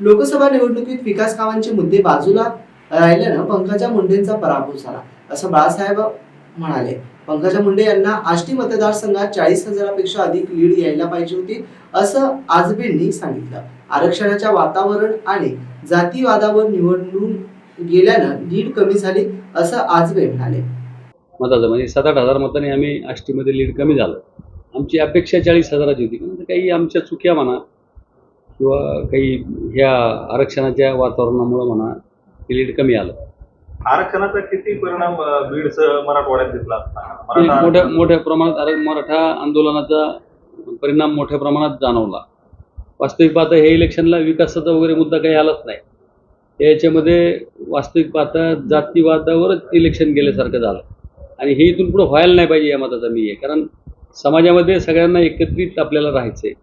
लोकसभा निवडणुकीत विकास कामांचे मुद्दे बाजूला राहिल्यानं पंकजा मुंडेंचा पराभव झाला असं बाळासाहेब म्हणाले. पंकजा मुंडे यांना आष्टी मतदारसंघात चाळीस हजारापेक्षा अधिक लीड यायला पाहिजे होती असं आजबेंनी सांगितलं. आरक्षणाच्या वातावरण आणि जातीवादावर निवडून गेल्यानं लीड कमी झाली असं आजबे म्हणाले. मताचं म्हणजे सात आठ हजार मताने आम्ही आष्टीमध्ये लीड कमी झालं. आमची अपेक्षा चाळीस हजाराची होती काही आमच्या चुक्या म्हणा किंवा काही ह्या आरक्षणाच्या वातावरणामुळं म्हणा लीड कमी आलं. आरक्षणाचा किती परिणाम बीडसह मराठवाड्यात दिसला असता? मोठ्या मोठ्या प्रमाणात आर- मराठा आंदोलनाचा परिणाम मोठ्या प्रमाणात जाणवला. वास्तविक पाहता हे इलेक्शनला विकासाचा वगैरे मुद्दा काही आलाच नाही. याच्यामध्ये वास्तविक पाहता जातीवादावरच इलेक्शन गेल्यासारखं झालं. आणि हे इथून पुढे व्हायला नाही पाहिजे या मताचा मी आहे कारण समाजामध्ये सगळ्यांना एकत्रित आपल्याला राहायचं आहे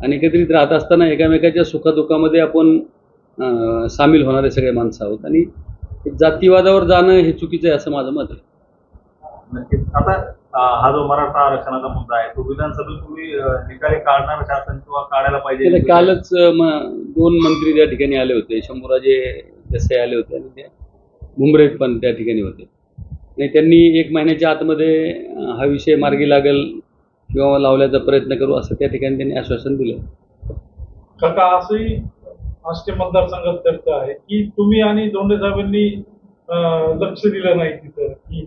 आणि एकत्रित राहत असताना एकामेकाच्या सुखदुःखामध्ये आपण सामील होणारे सगळे माणसं आहोत. आणि जातीवादावर जाणं हे चुकीचं आहे असं माझं मत आहे. नक्कीच. आता हा जो मराठा आरक्षणाचा मुद्दा आहे तो विधानसभेत तुम्ही निकाली काढणार शासन किंवा काढायला पाहिजे? कालच दोन मंत्री त्या ठिकाणी आले होते. शंभूराजे देसाई आले होते आणि ते मुंबईत पण त्या ठिकाणी होते. आणि त्यांनी एक महिन्याच्या आतमध्ये हा विषय मार्गी लागेल किंवा लावण्याचा प्रयत्न करू असं त्या ठिकाणी त्यांनी आश्वासन दिलं. काका असंही आष्टे मतदारसंघात चर्चा आहे की तुम्ही आणि धोंडे साहेबांनी लक्ष दिलं नाही तिथं की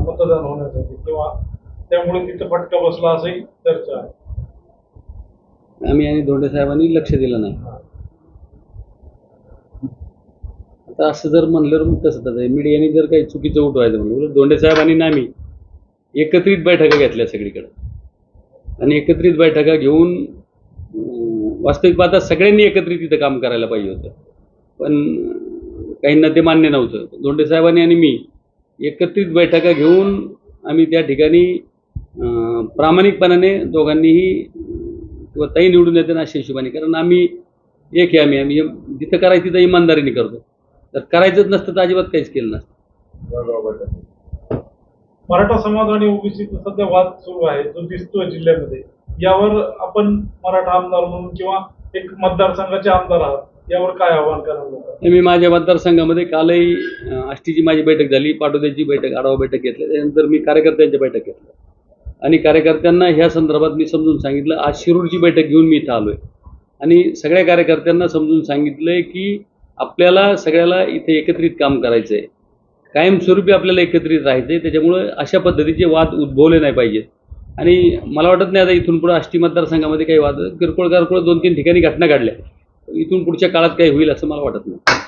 मतदान होण्यासाठी किंवा त्यामुळे तिथं फटका बसला असंही चर्चा आहे. आम्ही आणि धोंडे साहेबांनी लक्ष दिलं नाही. आता असं जर म्हणलं मग तसं तसं मीडियाने जर काही चुकीचं उठवायचं म्हणलं धोंडे साहेबांनी आणि आम्ही एकत्रित बैठका घेतल्या सगळीकडे. आणि एकत्रित बैठका घेऊन वास्तविक पाहता सगळ्यांनी एकत्रित तिथं काम करायला पाहिजे होतं. पण काहींना ते मान्य नव्हतं. धोंडे साहेबांनी आणि मी एकत्रित बैठका घेऊन आम्ही त्या ठिकाणी प्रामाणिकपणाने दोघांनीही किंवा ताई निवडून येते ना अशा हिशोबाने. कारण आम्ही एक आहे आम्ही. आम्ही जिथं करायचं तिथं इमानदारीने करतो. तर करायचंच नसतं तर अजिबात काहीच केलं नसतं. मराठा समाज आणि ओबीसीचा सध्या वाद सुरू आहे जो दिसतोय जिल्ह्यामध्ये. यावर आपण मराठा आमदार म्हणून किंवा एक मतदारसंघाचे आमदार आहात यावर काय आव्हान करावं मी माझ्या मतदारसंघामध्ये कालही आष्टीची माझी बैठक झाली पाटोद्याची बैठक आढावा बैठक घेतली त्यानंतर मी कार्यकर्त्यांची बैठक घेतली आणि कार्यकर्त्यांना ह्या संदर्भात मी समजून सांगितलं आज शिरूरची बैठक घेऊन मी इथं आलो आहे आणि सगळ्या कार्यकर्त्यांना समजून सांगितलं की आपल्याला सगळ्याला इथे एकत्रित काम करायचं आहे कायमस्वरूपी आपल्याला एकत्रित राहायचं आहे त्याच्यामुळं अशा पद्धतीचे वाद उद्भवले नाही पाहिजेत. आणि मला वाटत नाही आता इथून पुढे आष्टी मतदारसंघामध्ये काही वाद किरकोळ कारकोळ दोन तीन ठिकाणी घटना घडल्या. इथून पुढच्या काळात काही होईल असं मला वाटत नाही.